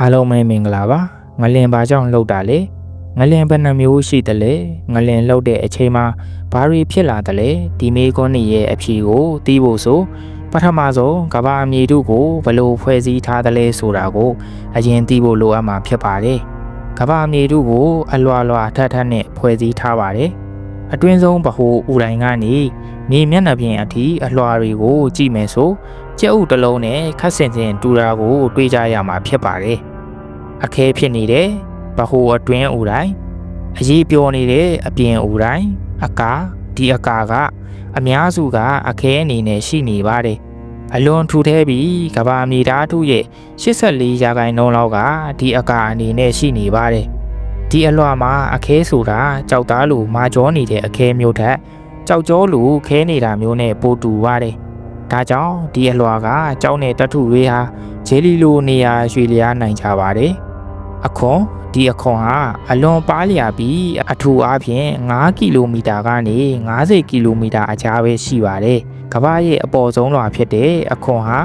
အားလုံးပဲမင်္ဂလာပါငလင်ဘာကြောင့်လှုပ်တာလဲငလင်ဘယ်နှမျိုးရှိတယ်လဲငလင်လှုပ်တဲ့အချိန်မှာဘာတွေဖြစ်လာတယ်လဲဒီမေကွန်းနေရဲ့အဖြေကိုသိဖို့ဆိုပထမဆုံးကဘာအမြေတို့ကိုဘယ်လိုဖွဲ့စည်းထားတယ်လဲဆိုတာကိုအရင်သိဖို့လိုအပ်မှာဖြစ်ပါတယ်ကဘာအမြေတို့ကိုအလွာလွာထပ်ထပ်နဲ့ဖွဲ့စည်းထားပါတယ်အတွင်းဆုံးဗဟိုဥတိုင်းကနေမြေမျက်နှာပြင်အထိအလွှာတွေကိုကြည့်မယ်ဆို ကြက်ဥတစ်လုံးနဲ့ခတ်ဆင်ဆင်တူတာကိုတွေးကြရမှာဖြစ်ပါတယ်။အခဲဖြစ်နေတဲ့ဗဟိုအတွင်းဥတိုင်းအရေးပြောနေတဲ့အပြင်ဥတိုင်းအကာဒီအကာကအများစုကအခဲအနေနဲ့ရှိနေပါတယ်။အလွန်ထူထဲပြီးကဘာမြေသားထုရဲ့84ရာခိုင်နှုန်းလောက်ကဒီအကာအနေနဲ့ရှိနေပါတယ်။ဒီအလွှာမှာအခဲဆိုတာကြောက်သားလိုမာကြောနေတဲ့အခဲမျိုးထက်ကြောက်ကြောလိုခဲနေတာမျိုးနဲ့ပိုတူပါတယ်။ ဒါကြောင့်ဒီအလွှာကကြောက်တဲ့တထုတွေဟာဂျယ်လီလိုနေရာရွှေလျားနိုင်ကြပါတယ်။အခွန်ဒီအခွန်ဟာအလွန်ပါးလျာပြီးအထူအားဖြင့်9ကီလိုမီတာကနေ90ကီလိုမီတာအကြားပဲရှိပါတယ်။ကမ္ဘာရဲ့အပေါ်ဆုံးလွှာဖြစ်တဲ့အခွန်ဟာ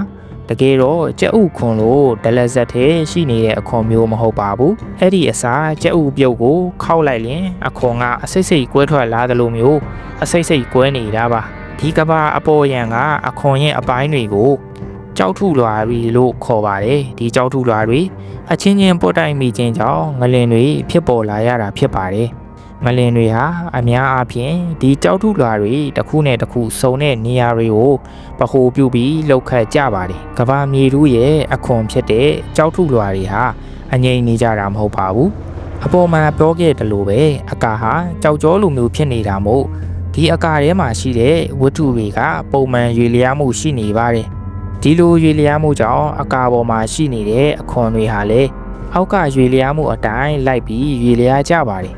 တကယ်တော့ကြက်ဥခွန်လို့ဒလက်ဇက်ထဲရှိနေတဲ့အခွန်မျိုးမဟုတ်ပါဘူးအဲ့ဒီအစားကြက်ဥပြုတ်ကိုခောက်လိုက်ရင်အခွန်ကအစိတ်စိတ်ကွဲထွက်လာသလိုမျိုးအစိတ်စိတ်ကွဲနေတာပါ ဒီကဘာအပေါ်ယံကအခွန်ရဲ့အပိုင်းတွေကိုကြောက်ထုလွာပြီလို့ခေါ်ပါတယ်ဒီကြောက်ထုလွာတွေအချင်းချင်းပုတ်တိုင်မိခြင်းကြောင့်ငလင်တွေဖြစ်ပေါ်လာရတာဖြစ်ပါတယ်ငလင်တွေဟာအများအားဖြင့်ဒီကြောက်ထုလွာတွေတစ်ခုနဲ့တစ်ခုစုံတဲ့နေရာတွေကိုပဟိုပြုပြီးလောက်ခတ်ကြပါတယ်ကဘာမြေတူးရဲ့အခွန်ဖြစ်တဲ့ကြောက်ထုလွာတွေဟာအငြိမ်နေကြတာမဟုတ်ပါဘူးအပေါ်မှာပြောခဲ့တယ်လို့ပဲအကာဟာကြောက်ကြောလိုမျိုးဖြစ်နေတာမို့ ဒီအကာထဲမှာရှိတဲ့ဝတ္ထုတွေကပုံမှန်ရွေလျားမှုရှိနေပါတယ်ဒီလိုရွေလျားမှုကြောင့်အကာပေါ်မှာရှိနေတဲ့အခွန်တွေဟာလည်းအောက်ကရွေလျားမှုအတိုင်းလိုက်ပြီးရွေလျားကြပါတယ်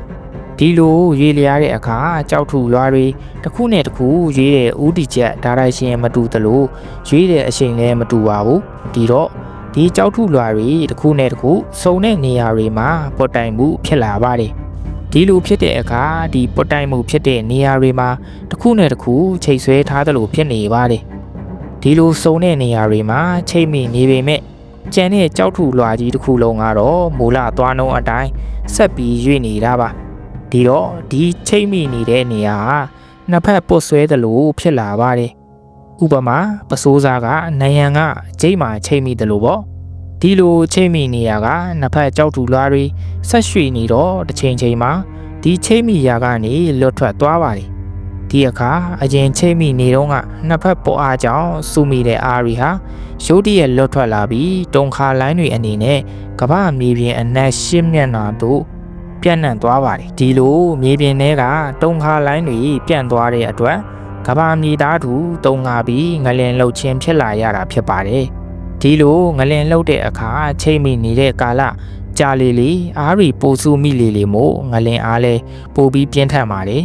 ဒီလိုရွေလျားတဲ့အခါကြောက်ထူလွားတွေတစ်ခုနဲ့တစ်ခုရွေးတဲ့ဥတီချက်ဒါရိုက်ရှင်မတူသလိုရွေးတဲ့အချိန်လည်းမတူပါဘူးဒီတော့ဒီကြောက်ထုလွာတွေတစ်ခုနဲ့တစ်ခုစုံတဲ့နေရာတွေမှာပေါ်တိုင်မှုဖြစ်လာပါတယ် ဒီလိုဖြစ်တဲ့အခါဒီပေါ်တိုင်မှုဖြစ်တဲ့နေရာတွေမှာတစ်ခုနဲ့တစ်ခုချိတ်ဆွဲထားသလိုဖြစ်နေပါတယ်ဒီလိုစုံတဲ့နေရာတွေမှာချိတ်မိနေပေမဲ့ကျန်တဲ့ကြောက်ထုလွာကြီးတစ်ခုလုံးကတော့မူလသွားနှုံးအတိုင်းဆက်ပြီးရွေ့နေတာပါဒီတော့ဒီချိတ်မိနေတဲ့နေရာဟာနှစ်ဖက်ပုတ်ဆွဲသလိုဖြစ်လာပါတယ်ဥပမာပစိုးစားကနယံကဂျိတ်မှာချိတ်မိတယ်လို့ပေါ့ ဒီလိုချိတ်မိနေရကနှစ်ဖက်ကြောက်တူလွားတွေဆက်ရွှေ့နေတော့တစ်ချိန်ချိန်မှာဒီချိတ်မိရာကနေလွတ်ထွက်သွားပါတယ်ဒီအခါအရင်ချိတ်မိနေတော့ကနှစ်ဖက်ပေါ်အားကြောင့်စူမိတဲ့အာရီဟာရုတ်တရက်လွတ်ထွက်လာပြီးတုံခါလိုင်းတွေအနေနဲ့ကမ္ဘာမြေပြင်အနက်ရှင်းမျက်နှာတို့ပြန့်နှံ့သွားပါတယ်ဒီလိုမြေပြင်ထဲကတုံခါလိုင်းတွေပြန့်သွားတဲ့အတွက်ကဘာမြေသားသူတုံငါပြီးငလင်လှုပ်ခြင်းဖြစ်လာရတာဖြစ်ပါတယ် ဒီလိုငလင်လှုပ်တဲ့အခါချိန်မိနေတဲ့ကာလကြာလေလေအားရီပိုစုမိလေလေမို့ငလင်အားလဲပိုပြီးပြင်းထန်ပါတယ်